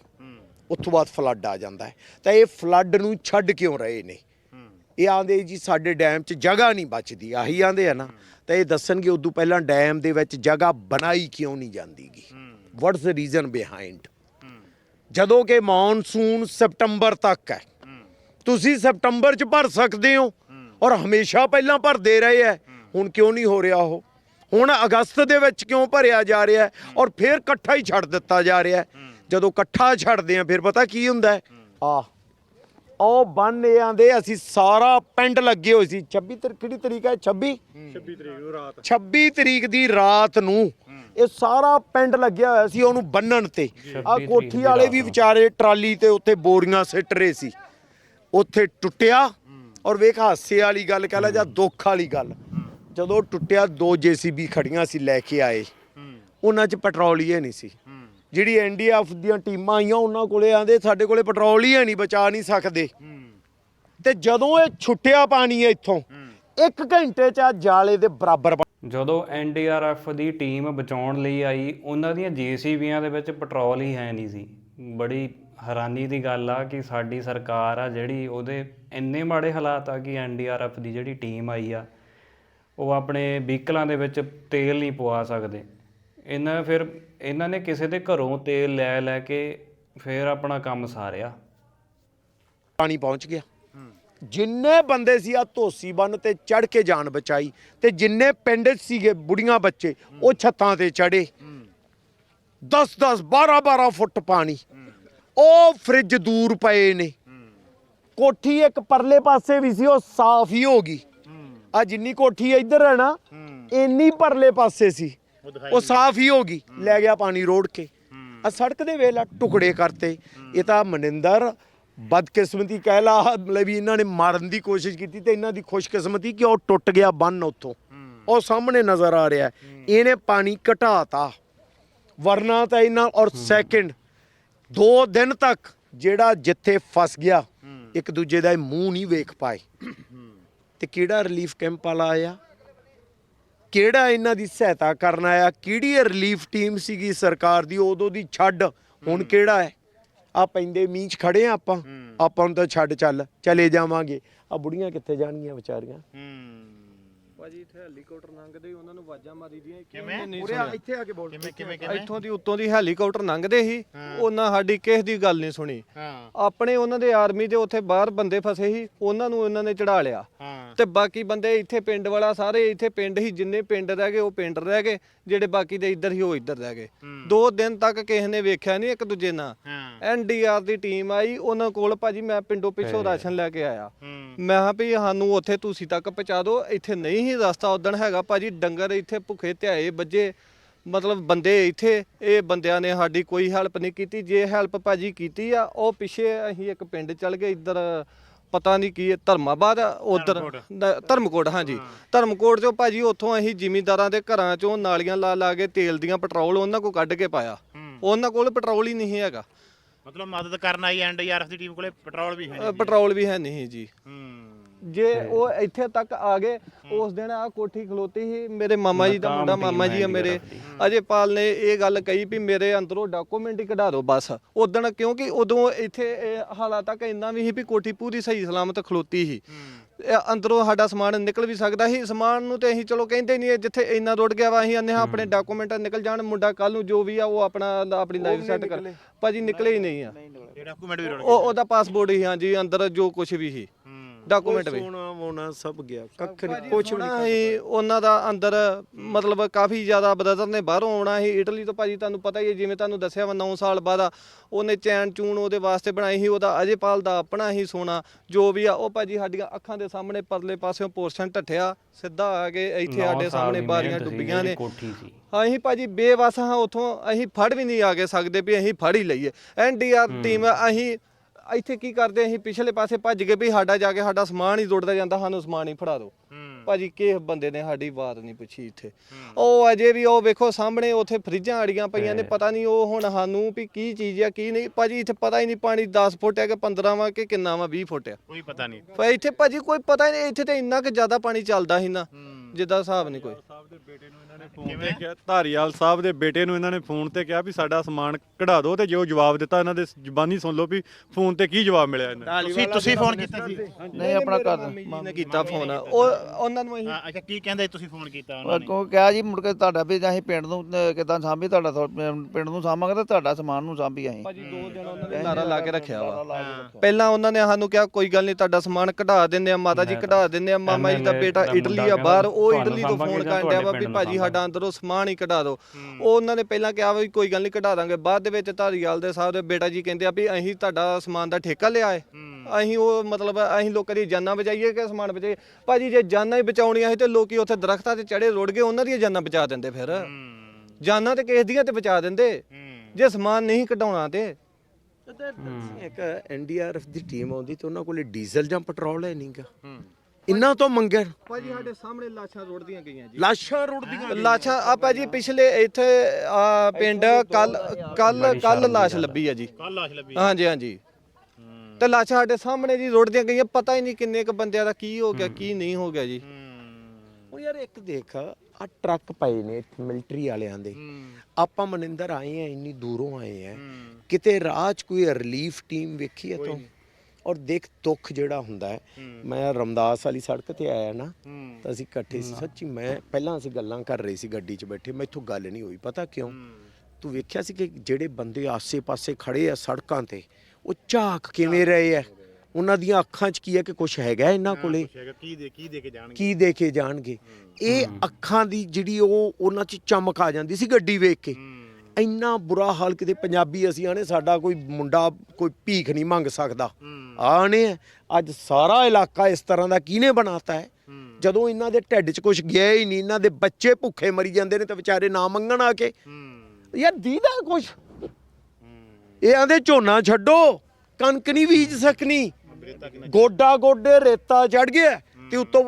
ਉੱਥੋਂ ਬਾਅਦ ਫਲੱਡ ਆ ਜਾਂਦਾ ਹੈ। ਤਾਂ ਇਹ ਫਲੱਡ ਨੂੰ ਛੱਡ ਕਿਉਂ ਰਹੇ ਨੇ? ਇਹ ਆਂਦੇ ਜੀ ਸਾਡੇ ਡੈਮ 'ਚ ਜਗ੍ਹਾ ਨਹੀਂ ਬਚਦੀ, ਆਹੀ ਆਂਦੇ ਆ ਨਾ। ਤਾਂ ਇਹ ਦੱਸਣਗੇ ਉਦੋਂ ਪਹਿਲਾਂ ਡੈਮ ਦੇ ਵਿੱਚ ਜਗ੍ਹਾ ਬਣਾਈ ਕਿਉਂ ਨਹੀਂ ਜਾਂਦੀਗੀ? ਵਾਟਸ ਦ ਰੀਜ਼ਨ ਬਿਹਾਈਂਡ ਜਦੋਂ ਕਿ ਮੌਨਸੂਨ ਸਪਟੰਬਰ ਤੱਕ ਹੈ। ਤੁਸੀਂ ਸਪਟੰਬਰ 'ਚ ਭਰ ਸਕਦੇ ਹੋ ਔਰ ਹਮੇਸ਼ਾ ਪਹਿਲਾਂ ਭਰਦੇ ਰਹੇ ਹੈ। ਹੁਣ ਕਿਉਂ ਨਹੀਂ ਹੋ ਰਿਹਾ ਉਹ? ਹੁਣ ਅਗਸਤ ਦੇ ਵਿੱਚ ਕਿਉਂ ਭਰਿਆ ਜਾ ਰਿਹਾ ਔਰ ਫਿਰ ਇਕੱਠਾ ਹੀ ਛੱਡ ਦਿੱਤਾ ਜਾ ਰਿਹਾ ਜਦੋਂ ਇਕੱਠਾ ਛੱਡਦੇ ਆ ਫਿਰ ਪਤਾ ਕੀ ਹੁੰਦਾ ਆ ਉਹ ਬੰਨ ਇਹ ਆਂਦੇ ਅਸੀਂ ਸਾਰਾ ਪਿੰਡ ਲੱਗੇ ਹੋਏ ਸੀ। 26 ਤਰੀਕ ਕਿਹੜੀ ਤਰੀਕ ਹੈ? 26 26 ਤਰੀਕ ਨੂੰ ਰਾਤ। 26 ਤਰੀਕ ਦੀ ਰਾਤ ਨੂੰ ਇਹ ਸਾਰਾ ਪਿੰਡ ਲੱਗਿਆ ਹੋਇਆ ਸੀ ਉਹਨੂੰ ਬੰਨਣ ਤੇ। ਆ ਕੋਠੀ ਵਾਲੇ ਵੀ। ਵਿਚਾਰੇ ਟਰਾਲੀ ਤੇ ਉੱਥੇ ਬੋਰੀਆਂ ਸਿੱਟ ਰਹੇ ਸੀ। ਉੱਥੇ ਟੁੱਟਿਆ ਔਰ ਵੇਖ ਹਾਸੇ ਵਾਲੀ ਗੱਲ ਕਹਿ ਲਾ ਜਾਂ ਦੁੱਖ ਵਾਲੀ ਗੱਲ। ਜਦੋਂ ਟੁੱਟਿਆ ਦੋ ਜੀਸੀਬੀ ਖੜੀਆਂ ਸੀ ਲੈ ਕੇ ਆਏ। ਉਹਨਾਂ 'ਚ ਪੈਟਰੋਲ ਹੀ ਹੈ ਨਹੀਂ ਸੀ। ਜਿਹੜੀ ਐਨਡੀਐਫ ਦੀਆਂ ਟੀਮਾਂ ਆਈਆਂ ਉਹਨਾਂ ਕੋਲੇ ਆਂਦੇ, ਸਾਡੇ ਕੋਲੇ ਪੈਟਰੋਲ ਹੀ ਹੈ ਨਹੀਂ, ਬਚਾ ਨਹੀਂ ਸਕਦੇ। ਤੇ ਜਦੋਂ ਇਹ ਛੁੱਟਿਆ ਪਾਣੀ ਇੱਥੋਂ, ਇੱਕ ਘੰਟੇ 'ਚ ਆ ਜਾਲੇ ਦੇ ਬਰਾਬਰ ਜਦੋਂ ਐਨਡੀਆਰਐਫ ਦੀ ਟੀਮ ਬਚਾਉਣ ਲਈ ਆਈ, ਉਹਨਾਂ ਦੀਆਂ ਜੀਸੀਬੀਆਂ ਦੇ ਵਿੱਚ ਪੈਟਰੋਲ ਹੀ ਹੈ ਨਹੀਂ ਸੀ। ਬੜੀ ਹੈਰਾਨੀ ਦੀ ਗੱਲ ਆ ਕਿ ਸਾਡੀ ਸਰਕਾਰ ਆ ਜਿਹੜੀ ਉਹਦੇ ਇੰਨੇ ਮਾੜੇ ਹਾਲਾਤ ਆ ਕਿ ਐਨਡੀਆਰਐਫ ਦੀ ਜਿਹੜੀ ਟੀਮ ਆਈ ਆ, ਉਹ ਆਪਣੇ ਵਹੀਕਲਾਂ ਦੇ ਵਿੱਚ ਤੇਲ ਨਹੀਂ ਪਵਾ ਸਕਦੇ। ਇਹਨਾਂ ਫਿਰ ਇਹਨਾਂ ਨੇ ਕਿਸੇ ਦੇ ਘਰੋਂ ਤੇਲ ਲੈ ਲੈ ਕੇ ਫਿਰ ਆਪਣਾ ਕੰਮ ਸਾਰਿਆ। ਪਾਣੀ ਪਹੁੰਚ ਗਿਆ। ਜਿੰਨੇ ਬੰਦੇ ਸੀ ਆ ਧੋਸੀ ਬੰਨ ਤੇ ਚੜ ਕੇ ਜਾਨ ਬਚਾਈ ਤੇ ਜਿੰਨੇ ਪਿੰਡ ਸੀਗੇ ਬੁੜੀਆਂ ਬੱਚੇ ਉਹ ਛੱਤਾਂ ਤੇ ਚੜੇ 10 10 12 12 ਫੁੱਟ ਪਾਣੀ। ਉਹ ਫ੍ਰਿਜ ਦੂਰ ਪਏ ਨੇ। ਕੋਠੀ ਇੱਕ ਪਰਲੇ ਪਾਸੇ ਵੀ ਸੀ ਉਹ ਸਾਫ਼ ਹੀ ਹੋ ਗਈ। ਆ ਜਿੰਨੀ ਕੋਠੀ ਇੱਧਰ ਹੈ ਨਾ ਇੰਨੀ ਪਰਲੇ ਪਾਸੇ ਸੀ। ਉਹ ਸਾਫ਼ ਹੀ ਹੋ ਗਈ। ਲੈ ਗਿਆ ਪਾਣੀ ਰੋੜ ਕੇ। ਆ ਸੜਕ ਦੇ ਵੇਲਾ ਟੁਕੜੇ ਕਰਤੇ। ਇਹ ਤਾਂ ਮਨਿੰਦਰ ਬਦਕਿਸਮਤੀ ਕਹਿ ਲਾ ਮਤਲਬ ਵੀ ਇਹਨਾਂ ਨੇ ਮਾਰਨ ਦੀ ਕੋਸ਼ਿਸ਼ ਕੀਤੀ ਤੇ ਇਹਨਾਂ ਦੀ ਖੁਸ਼ਕਿਸਮਤੀ ਕਿ ਉਹ ਟੁੱਟ ਗਿਆ ਬੰਨ ਉੱਥੋਂ। ਉਹ ਸਾਹਮਣੇ ਨਜ਼ਰ ਆ ਰਿਹਾ। ਇਹਨੇ ਪਾਣੀ ਘਟਾਤਾ। ਵਰਨਾ ਤਾਂ ਇਹਨਾਂ ਔਰ ਸੈਕਿੰਡ ਦੋ ਦਿਨ ਤੱਕ ਜਿਹੜਾ ਜਿੱਥੇ ਫਸ ਗਿਆ ਇੱਕ ਦੂਜੇ ਦਾ ਮੂੰਹ ਨਹੀਂ ਵੇਖ ਪਾਏ। ਤੇ ਕਿਹੜਾ ਰਿਲੀਫ ਕੈਂਪ ਵਾਲਾ ਆਇਆ? ਕਿਹੜਾ ਇਹਨਾਂ ਦੀ ਸਹਾਇਤਾ ਕਰਨ ਆਇਆ? ਕਿਹੜੀ ਰਿਲੀਫ ਟੀਮ ਸੀਗੀ ਸਰਕਾਰ ਦੀ? ਉਦੋਂ ਦੀ ਛੱਡ। ਹੁਣ ਕਿਹੜਾ ਹੈ? ਆ ਪੈਂਦੇ ਮੀਂਹ 'ਚ ਖੜੇ ਆ ਆਪਾਂ। ਆਪਾਂ ਨੂੰ ਤਾਂ ਛੱਡ ਚੱਲ। ਚਲੇ ਜਾਵਾਂਗੇ। ਆ ਬੁੜੀਆਂ ਕਿੱਥੇ ਜਾਣਗੀਆਂ ਵਿਚਾਰੀਆਂ? ਭਾਜੀ ਇੱਥੇ ਹੈਲੀਕਾਪਟਰ ਲੰਘਦੇ ਹੀ ਉਹਨਾਂ ਨੂੰ ਆਵਾਜ਼ਾਂ ਮਾਰੀ ਦੀਆਂ ਕਿਵੇਂ? ਨਹੀਂ ਉਰੇ ਆ, ਇੱਥੇ ਆ ਕੇ ਬੋਲ। ਕਿਵੇਂ ਕਿਵੇਂ ਕਿਵੇਂ? ਇੱਥੋਂ ਦੀ ਉੱਤੋਂ ਦੀ ਹੈਲੀਕਾਪਟਰ ਲੰਘਦੇ ਸੀ ਉਹਨਾਂ ਸਾਡੀ ਕਿਸੇ ਦੀ ਗੱਲ ਨਹੀਂ ਸੁਣੀ। ਹਾਂ। ਆਪਣੇ ਉਹਨਾਂ ਦੇ ਆਰਮੀ ਦੇ ਉੱਥੇ ਬਾਹਰ ਬੰਦੇ ਫਸੇ ਸੀ ਉਹਨਾਂ ਨੂੰ ਉਹਨਾਂ ਨੇ ਚੜਾ ਲਿਆ। ਹਾਂ। ਤੇ ਬਾਕੀ ਬੰਦੇ ਇੱਥੇ ਪਿੰਡ ਵਾਲਾ ਸਾਰੇ ਇੱਥੇ ਪਿੰਡ ਹੀ ਜਿੰਨੇ ਪਿੰਡ ਰਹਿ ਗਏ ਉਹ ਪਿੰਡ ਰਹਿ ਗਏ। ਜਿਹੜੇ ਬਾਕੀ ਦੇ ਇੱਧਰ ਹੀ ਉਹ ਇੱਧਰ ਰਹਿ ਗਏ। ਦੋ ਦਿਨ ਤੱਕ ਕਿਸੇ ਨੇ ਵੇਖਿਆ ਨਹੀਂ ਇੱਕ ਦੂਜੇ ਨਾਲ। ਐਨਡੀਆਰ ਦੀ ਟੀਮ ਆਈ ਉਹਨਾਂ ਕੋਲ ਭਾਜੀ ਮੈਂ ਪਿੰਡੋਂ ਪਿੱਛੋਂ ਰਾਸ਼ਨ ਲੈ ਕੇ ਆਇਆ। ਮੈਂ ਕਿਹਾ ਵੀ ਸਾਨੂੰ ਉੱਥੇ ਤੁਸੀਂ ਤੱਕ ਪਹੁੰਚਾ ਦਿਓ ਇੱਥੇ ਨਹੀਂ ਹੀ ਰਸਤਾ ਉਦਣ ਹੈਗਾ। ਭਾਜੀ ਡੰਗਰ ਇੱਥੇ ਭੁੱਖੇ ਧਿਆਏ ਵੱਜੇ ਮਤਲਬ ਬੰਦੇ ਇੱਥੇ ਇਹ ਬੰਦਿਆਂ ਨੇ ਸਾਡੀ ਕੋਈ ਹੈਲਪ ਨਹੀਂ ਕੀਤੀ। ਜੇ ਹੈਲਪ ਭਾਜੀ ਕੀਤੀ ਆ ਉਹ ਪਿੱਛੇ ਅਸੀਂ ਇੱਕ ਪਿੰਡ ਚੱਲ ਗਏ ਇੱਧਰ ਪਤਾ ਨਹੀਂ ਕੀ ਧਰਮਾਬਾਦ ਉਧਰ ਧਰਮਕੋਟ। ਹਾਂਜੀ। ਧਰਮਕੋਟ ਚੋਂ ਭਾਜੀ ਉੱਥੋਂ ਅਸੀਂ ਜ਼ਿਮੀਂਦਾਰਾਂ ਦੇ ਘਰਾਂ ਚੋਂ ਨਾਲੀਆਂ ਲਾ ਲਾ ਕੇ ਤੇਲ ਦੀਆਂ ਪੈਟਰੋਲ ਉਹਨਾਂ ਕੋਲ ਕੱਢ ਕੇ ਪਾਇਆ। ਉਹਨਾਂ ਕੋਲ ਪੈਟਰੋਲ ਹੀ ਨਹੀਂ ਹੈਗਾ। ਮਤਲਬ ਮਦਦ ਕਰਨ ਆਈ ਐਨਡੀਆਰਐਫ ਦੀ ਟੀਮ ਕੋਲੇ ਪੈਟਰੋਲ ਵੀ ਹੈ ਨਹੀਂ ਪੈਟਰੋਲ ਵੀ ਹੈ ਨਹੀਂ ਜੀ। ਜੇ ਉਹ ਇੱਥੇ ਤੱਕ ਆ ਗਏ ਉਸ ਦਿਨ ਆ ਕੋਠੀ ਖਲੋਤੀ ਸੀ ਮੇਰੇ ਮਾਮਾ ਜੀ ਦਾ ਮੁੰਡਾ ਮਾਮਾ ਜੀ ਆ ਮੇਰੇ। ਰੱਖਦੀ। ਅਜੇਪਾਲ ਨੇ ਇਹ ਗੱਲ ਕਹੀ ਵੀ ਮੇਰੇ ਅੰਦਰੋਂ ਡਾਕੂਮੈਂਟ ਹੀ ਕਢਾ ਦਿਓ ਬਸ। ਉਦੋਂ ਕਿਉਂਕਿ ਉਦੋਂ ਇੱਥੇ ਇਹ ਹਾਲਾਂ ਤੱਕ ਇੰਨਾ ਵੀ ਸੀ ਵੀ ਕੋਠੀ ਪੂਰੀ ਸਹੀ ਸਲਾਮਤ ਖਲੋਤੀ ਸੀ। ਇਹ ਅੰਦਰੋਂ ਸਾਡਾ ਸਮਾਨ ਨਿਕਲ ਵੀ ਸਕਦਾ ਸੀ। ਸਮਾਨ ਨੂੰ ਤੇ ਅਸੀਂ ਚਲੋ ਕਹਿੰਦੇ ਨਹੀਂ ਜਿੱਥੇ ਇੰਨਾ ਰੁੜ ਗਿਆ ਵਾ ਅਸੀਂ ਆਨੇ ਹਾਂ ਆਪਣੇ ਡਾਕੂਮੈਂਟ ਨਿਕਲ ਜਾਣ ਮੁੰਡਾ ਕੱਲ ਨੂੰ ਜੋ ਵੀ ਆ ਉਹ ਆਪਣਾ ਆਪਣੀ ਲਾਈਫ ਸੈੱਟ ਕਰ। ਭਾਜੀ ਨਿਕਲੇ ਹੀ ਨਹੀਂ ਆ। ਇਹ ਡਾਕੂਮੈਂਟ ਵੀ ਰੁੜ ਉਹ ਉਹਦਾ ਪਾਸਪੋਰਟ ਹੀ ਹਾਂਜੀ ਅੰਦਰ ਜੋ ਕੁਝ ਵੀ ਸੀ। ਡਾਕੂਮੈਂਟ ਵੀ। ਸੋਨਾ ਮੋਨਾ ਸਭ ਗਿਆ ਕੱਖ ਨਹੀਂ ਕੁਝ ਕੁਛ ਵੀ ਹੋਣਾ ਸੀ ਉਹਨਾਂ ਦਾ ਅੰਦਰ ਮਤਲਬ ਕਾਫੀ ਜ਼ਿਆਦਾ ਬ੍ਰਦਰ ਨੇ ਬਾਹਰੋਂ ਆਉਣਾ ਸੀ ਇਟਲੀ ਤੋਂ ਭਾਜੀ ਤੁਹਾਨੂੰ ਪਤਾ ਹੀ ਹੈ ਜਿਵੇਂ ਤੁਹਾਨੂੰ ਦੱਸਿਆ ਵਾ 9 ਸਾਲ ਬਾਅਦ ਉਹਨੇ ਚੈਨ ਚੂਨ ਉਹਦੇ ਵਾਸਤੇ ਬਣਾਈ ਸੀ ਉਹਦਾ ਅਜੇਪਾਲ ਦਾ ਆਪਣਾ ਹੀ ਸੋਨਾ ਜੋ ਵੀ ਆ ਉਹ ਭਾਜੀ ਸਾਡੀਆਂ ਅੱਖਾਂ ਦੇ ਸਾਹਮਣੇ ਪਰਲੇ ਪਾਸਿਓਂ ਪੋਰਸ਼ਨ ਢੱਠਿਆ ਸਿੱਧਾ ਆ ਕੇ ਇੱਥੇ ਸਾਡੇ ਸਾਹਮਣੇ ਬਾਰੀਆਂ ਡੁੱਬੀਆਂ ਨੇ। ਕੋਠੀ ਸੀ। ਅਸੀਂ ਭਾਜੀ ਬੇਵਸ ਹਾਂ ਉਥੋਂ ਅਸੀਂ ਫੜ ਵੀ ਨਹੀਂ ਆ ਕੇ ਸਕਦੇ ਵੀ ਅਸੀਂ ਫੜ ਹੀ ਲਈਏ। ਐਨਡੀਆਰ ਟੀਮ ਅਸੀਂ ਇੱਥੇ ਕੀ ਕਰਦੇ ਅਸੀਂ? ਪਿਛਲੇ ਪਾਸੇ ਭੱਜ ਗਏ ਵੀ ਸਾਡਾ ਜਾ ਕੇ ਸਾਡਾ ਸਮਾਨ ਹੀ ਰੁੜਦਾ ਜਾਂਦਾ ਸਾਨੂੰ ਸਮਾਨ ਹੀ ਫੜਾ ਦਿਓ। ਭਾਜੀ ਕਿਸ ਬੰਦੇ ਨੇ ਸਾਡੀ ਬਾਤ ਨਹੀਂ ਪੁੱਛੀ ਇੱਥੇ। ਉਹ ਅਜੇ ਵੀ ਉਹ ਵੇਖੋ ਸਾਹਮਣੇ ਉੱਥੇ ਫਰਿੱਜਾਂ ਅੜੀਆਂ ਪਈਆਂ ਨੇ ਪਤਾ ਨਹੀਂ ਉਹ ਹੁਣ ਸਾਨੂੰ ਵੀ ਕੀ ਚੀਜ਼ ਆ ਕੀ ਨਹੀਂ। ਭਾਜੀ ਇੱਥੇ ਪਤਾ ਹੀ ਨਹੀਂ ਪਾਣੀ 10 ਫੁੱਟ ਹੈ ਕਿ 15 ਵਾ ਕਿ ਕਿੰਨਾ ਵਾ 20 ਫੁੱਟ ਆ। ਕੋਈ ਪਤਾ ਨਹੀਂ। ਪਰ ਇੱਥੇ ਭਾਜੀ ਕੋਈ ਪਤਾ ਹੀ ਨਹੀਂ ਇੱਥੇ ਤੇ ਇੰਨਾ ਕਿ ਜ਼ਿਆਦਾ ਪਾਣੀ ਚੱਲਦਾ ਸੀ ਨਾ। ਜਿੱਦਾਂ ਹਿਸਾਬ ਨਹੀਂ ਕੋਈ। ਫੋਨ ਤੇ ਕਿਹਾ ਧਾਰੀਵਾਲ ਸਾਹਿਬ ਦੇ ਬੇਟੇ ਨੂੰ ਇਹਨਾਂ ਨੇ ਫੋਨ ਤੇ ਕਿਹਾ ਵੀ ਸਾਡਾ ਸਮਾਨ ਕਢਾ ਦਿਓ ਤੇ ਜੋ ਜਵਾਬ ਦਿੱਤਾ ਇਹਨਾਂ ਦੇ ਜ਼ਬਾਨੀ ਸੁਣ ਲਓ ਵੀ ਫੋਨ ਤੇ ਕੀ ਜਵਾਬ ਮਿਲਿਆ ਇਹਨਾਂ ਨੂੰ। ਤੁਸੀਂ ਤੁਸੀਂ ਫੋਨ ਕੀਤਾ ਸੀ? ਨਹੀਂ ਆਪਣਾ ਘਰ। ਨੇ ਕੀਤਾ ਫੋਨ। ਉਹ ਉਹਨਾਂ ਨੂੰ ਅਸੀਂ ਹਾਂ, ਅੱਛਾ ਕੀ ਕਹਿੰਦੇ ਤੁਸੀਂ ਫੋਨ ਕੀਤਾ ਉਹਨਾਂ ਨੇ? ਕੋ ਕਿਹਾ ਜੀ ਮੁੜ ਕੇ ਤੁਹਾਡਾ ਵੀ ਅਸੀਂ ਪਿੰਡ ਨੂੰ ਕਿਦਾਂ ਸਾਂਭੀ ਤੁਹਾਡਾ ਪਿੰਡ ਨੂੰ ਸਾਂਭਾਂਗੇ ਤੇ ਤੁਹਾਡਾ ਸਮਾਨ ਨੂੰ ਸਾਂਭੀ ਅਸੀਂ। ਭਾਜੀ ਦੋ ਦਿਨ ਉਹਨਾਂ ਨੇ ਨਾਰਾ ਲਾ ਕੇ ਰੱਖਿਆ ਵਾ। ਪਹਿਲਾਂ ਉਹਨਾਂ ਨੇ ਸਾਨੂੰ ਕਿਹਾ ਕੋਈ ਗੱਲ ਨਹੀਂ ਤੁਹਾਡਾ ਸਮਾਨ ਕਢਾ ਦਿੰਦੇ ਆ ਮਾਤਾ ਜੀ ਕਢਾ ਦਿੰਦੇ ਆ ਮਾਮਾ ਜੀ ਦਾ ਬੇਟਾ ਦਾ ਇਟਲੀ ਆ ਬਾਹਰ ਉਹ ਇਟਲੀ ਤੋਂ ਫੋਨ ਜਾਂ ਕਰਨ ਡਿਆ ਵਾ ਵੀ ਭਾਜੀ ਸਾਡਾ ਅੰਦਰੋਂ ਸਮਾਨ ਹੀ ਕਢਾ ਦਿਓ। ਉਹ ਉਹਨਾਂ ਨੇ ਪਹਿਲਾਂ ਕਿਹਾ ਵੀ ਕੋਈ ਗੱਲ ਨਹੀਂ ਕਢਾ ਦਾਂਗੇ। ਬਾਅਦ ਦੇ ਵਿੱਚ ਧਾਰੀਵਾਲ ਦੇ ਸਾਹਿਬ ਦੇ ਬੇਟਾ ਜੀ ਕਹਿੰਦੇ ਆ ਵੀ ਅਸੀਂ ਤੁਹਾਡਾ ਸਮਾਨ ਦਾ ਠੇਕਾ ਲਿਆ ਏ। ਅਸੀਂ ਉਹ ਮਤਲਬ ਅਸੀਂ ਲੋਕਾਂ ਦੀ ਜਾਨਾਂ ਬਚਾਈਏ ਕਿ ਸਮਾਨ ਬਚਾਈਏ? ਭਾਜੀ ਜੇ ਜਾਨਾਂ ਹੀ ਬਚਾਉਣੀਆਂ ਸੀ ਤੇ ਲੋਕੀ ਉੱਥੇ ਦਰਖਤਾਂ ਤੇ ਚੜੇ ਰੁੜ ਗਏ ਉਹਨਾਂ ਦੀਆਂ ਜਾਨਾਂ ਬਚਾ ਦਿੰਦੇ ਫਿਰ। ਜਾਨਾਂ ਤੇ ਕਿਸੇ ਦੀਆਂ ਤੇ ਬਚਾ ਦਿੰਦੇ। ਜੇ ਸਮਾਨ ਨਹੀਂ ਕਢਾਉਣਾ ਤੇ। ਇੱਕ ਐਨਡੀਆਰਐਫ ਦੀ ਟੀਮ ਆਉਂਦੀ ਤੇ ਉਹਨਾਂ ਕੋਲੇ ਡੀਜ਼ਲ ਜਾਂ ਪੈਟਰੋਲ ਹੈ ਨਹੀਂਗਾ ਇੰਨਾ ਤੋਂ ਮੰਗਣ ਭਾਜੀ ਸਾਡੇ ਸਾਹਮਣੇ ਲਾਸ਼ਾਂ ਰੁੜਦੀਆਂ ਗਈਆਂ ਜੀ। ਲਾਸ਼ਾਂ ਰੁੜਦੀਆਂ ਲਾਸ਼ਾਂ ਆ ਭਾਜੀ ਪਿਛਲੇ ਇੱਥੇ ਆ ਪਿੰਡ ਕੱਲ ਕੱਲ ਕੱਲ ਲਾਸ਼ ਲੱਭੀ ਆ ਜੀ। ਕੱਲ ਲਾਸ਼ ਲੱਭੀ ਹਾਂਜੀ ਹਾਂਜੀ। ਤੇ ਲਾਸ਼ਾਂ ਸਾਡੇ ਸਾਹਮਣੇ ਜੀ ਰੁੜਦੀਆਂ ਗਈਆਂ। ਪਤਾ ਹੀ ਨਹੀਂ ਕਿੰਨੇ ਕ ਬੰਦਿਆਂ ਦਾ ਕੀ ਹੋ ਗਿਆ ਕੀ ਨਹੀਂ ਹੋ ਗਿਆ ਜੀ। ਉਹ ਯਾਰ ਇੱਕ ਦੇਖ ਆ ਟਰੱਕ ਪਏ ਨੇ ਇੱਥੇ ਮਿਲਟਰੀ ਵਾਲਿਆਂ ਦੇ। ਆਪਾਂ ਮਨਿੰਦਰ ਆਏ ਆ ਇੰਨੀ ਦੂਰੋਂ ਆਏ ਆ। ਕਿਤੇ ਰਾਹ 'ਚ ਕੋਈ ਰਿਲੀਫ ਟੀਮ ਵੇਖੀ ਹੈ ਤੂੰ ਔਰ ਦੇਖ ਦੁੱਖ ਜਿਹੜਾ ਹੁੰਦਾ ਹੈ। ਮੈਂ ਰਮਦਾਸ ਵਾਲੀ ਸੜਕ ਤੇ ਆਇਆ ਨਾ ਤਾਂ ਅਸੀਂ ਇਕੱਠੇ ਸੀ। ਸੱਚੀ ਮੈਂ ਪਹਿਲਾਂ ਅਸੀਂ ਗੱਲਾਂ ਕਰ ਰਹੇ ਸੀ ਗੱਡੀ 'ਚ ਬੈਠੇ ਮੈਥੋਂ ਗੱਲ ਨਹੀਂ ਹੋਈ ਪਤਾ ਕਿਉਂ? ਤੂੰ ਵੇਖਿਆ ਸੀ ਕਿ ਜਿਹੜੇ ਬੰਦੇ ਆਸੇ-ਪਾਸੇ ਖੜੇ ਆ ਸੜਕਾਂ ਤੇ ਉਹ ਝਾਕ ਕਿਵੇਂ ਰਹੇ ਆ? ਉਹਨਾਂ ਦੀਆਂ ਅੱਖਾਂ 'ਚ ਕੀ ਹੈ ਕਿ ਕੁਝ ਹੈਗਾ ਇਹਨਾਂ ਕੋਲੇ? ਕੀ ਦੇ ਕੀ ਦੇ ਕੇ ਜਾਣਗੇ? ਕੀ ਦੇ ਕੇ ਜਾਣਗੇ? ਇਹ ਅੱਖਾਂ ਦੀ ਜਿਹੜੀ ਉਹ ਉਹਨਾਂ 'ਚ ਚਮਕ ਆ ਜਾਂਦੀ ਸੀ ਗੱਡੀ ਵੇਖ ਕੇ। ਇੰਨਾ ਬੁਰਾ ਹਾਲ ਕਿਤੇ ਪੰਜਾਬੀ ਅਸੀਂ ਆਣੇ ਸਾਡਾ ਕੋਈ ਮੁੰਡਾ ਕੋਈ ਭੀਖ ਨਹੀਂ ਮੰਗ ਸਕਦਾ। ਆਣੇ ਅੱਜ ਸਾਰਾ ਇਲਾਕਾ ਇਸ ਤਰ੍ਹਾਂ ਦਾ ਕਿਹਨੇ ਬਣਾਤਾ ਹੈ? ਜਦੋਂ ਇਹਨਾਂ ਦੇ ਢਿੱਡ 'ਚ ਕੁਝ ਗਿਆ ਹੀ ਨਹੀਂ ਇਹਨਾਂ ਦੇ ਬੱਚੇ ਭੁੱਖੇ ਮਰੀ ਜਾਂਦੇ ਨੇ ਤੇ ਵਿਚਾਰੇ ਨਾ ਮੰਗਣ ਆ ਕੇ। ਯਾਰ ਦੀਦਾ ਕੁਝ ਇਹ ਆਂਦੇ ਝੋਨਾ ਛੱਡੋ ਕਣਕ ਨਹੀਂ ਬੀਜ ਸਕਣੀ। ਗੋਡਾ ਗੋਡੇ ਰੇਤਾ ਚੜ ਗਿਆ। ਤੇ ਉੱਤੋਂ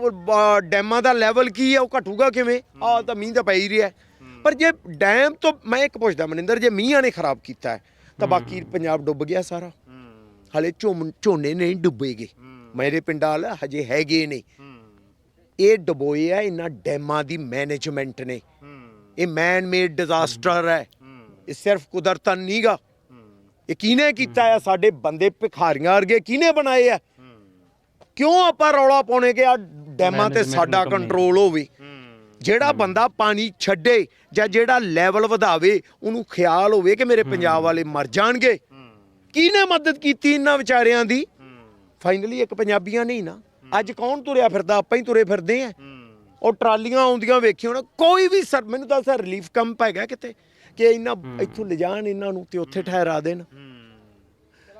ਡੈਮਾਂ ਦਾ ਲੈਵਲ ਕੀ ਹੈ ਉਹ ਘਟੂਗਾ ਕਿਵੇਂ? ਆ ਤਾਂ ਮੀਂਹ ਤਾਂ ਪੈ ਹੀ ਰਿਹਾ। ਪਰ ਜੇ ਡੈਮ ਤੋਂ ਮੈਂ ਇੱਕ ਪੁੱਛਦਾ ਮਨਿੰਦਰ ਜੇ ਮੀਂਹਾਂ ਨੇ ਖਰਾਬ ਕੀਤਾ ਹੈ ਤਾਂ ਬਾਕੀ ਪੰਜਾਬ ਡੁੱਬ ਗਿਆ ਸਾਰਾ। ਹਲੇ ਝੋਮ ਝੋਨੇ ਨਹੀਂ ਡੁੱਬੇਗੇ। ਮੇਰੇ ਪਿੰਡ ਵਾਲ ਹਜੇ ਹੈਗੇ ਨੇ। ਇਹ ਡੁਬੋਏ ਆ ਇਹਨਾਂ ਡੈਮਾਂ ਦੀ ਮੈਨੇਜਮੈਂਟ ਨੇ। ਇਹ ਮੈਨ ਮੇਡ ਡਿਜ਼ਾਸਟਰ ਹੈ। ਇਹ ਸਿਰਫ ਕੁਦਰਤਨ ਨਹੀਂਗਾ ਇਹ ਕਿਹਨੇ ਕੀਤਾ ਹੈ ਸਾਡੇ ਬੰਦੇ ਭਿਖਾਰੀਆਂ ਵਰਗੇ ਕਿਹਨੇ ਬਣਾਏ ਆ? ਕਿਉਂ ਆਪਾਂ ਰੌਲਾ ਪਾਉਣੇ ਕਿ ਆ ਡੈਮਾਂ ਤੇ Management ਸਾਡਾ ਨੂੰ। ਕੰਟਰੋਲ ਹੋਵੇ? ਜਿਹੜਾ ਬੰਦਾ ਪਾਣੀ ਛੱਡੇ ਜਾਂ ਜਿਹੜਾ ਲੈਵਲ ਵਧਾਵੇ ਉਹਨੂੰ ਖਿਆਲ ਹੋਵੇ ਕਿ ਮੇਰੇ ਪੰਜਾਬ ਵਾਲੇ ਮਰ ਜਾਣਗੇ। ਕਿਹਨੇ ਮਦਦ ਕੀਤੀ ਇਹਨਾਂ ਵਿਚਾਰਿਆਂ ਦੀ? ਫਾਈਨਲੀ ਇੱਕ ਪੰਜਾਬੀਆਂ ਨਹੀਂ ਨਾ। ਅੱਜ ਕੌਣ ਤੁਰਿਆ ਫਿਰਦਾ? ਆਪਾਂ ਹੀ ਤੁਰੇ ਫਿਰਦੇ ਆ। ਉਹ ਟਰਾਲੀਆਂ ਆਉਂਦੀਆਂ ਵੇਖਿਓ ਨਾ ਕੋਈ ਵੀ ਸਰ ਮੈਨੂੰ ਦੱਸ ਰਿਲੀਫ ਕੰਪ ਹੈਗਾ ਕਿਤੇ ਕਿ ਇਹਨਾਂ ਇੱਥੋਂ ਲਿਜਾਣ ਇਹਨਾਂ ਨੂੰ ਤੇ ਉੱਥੇ ਠਹਿਰਾ ਦੇਣ।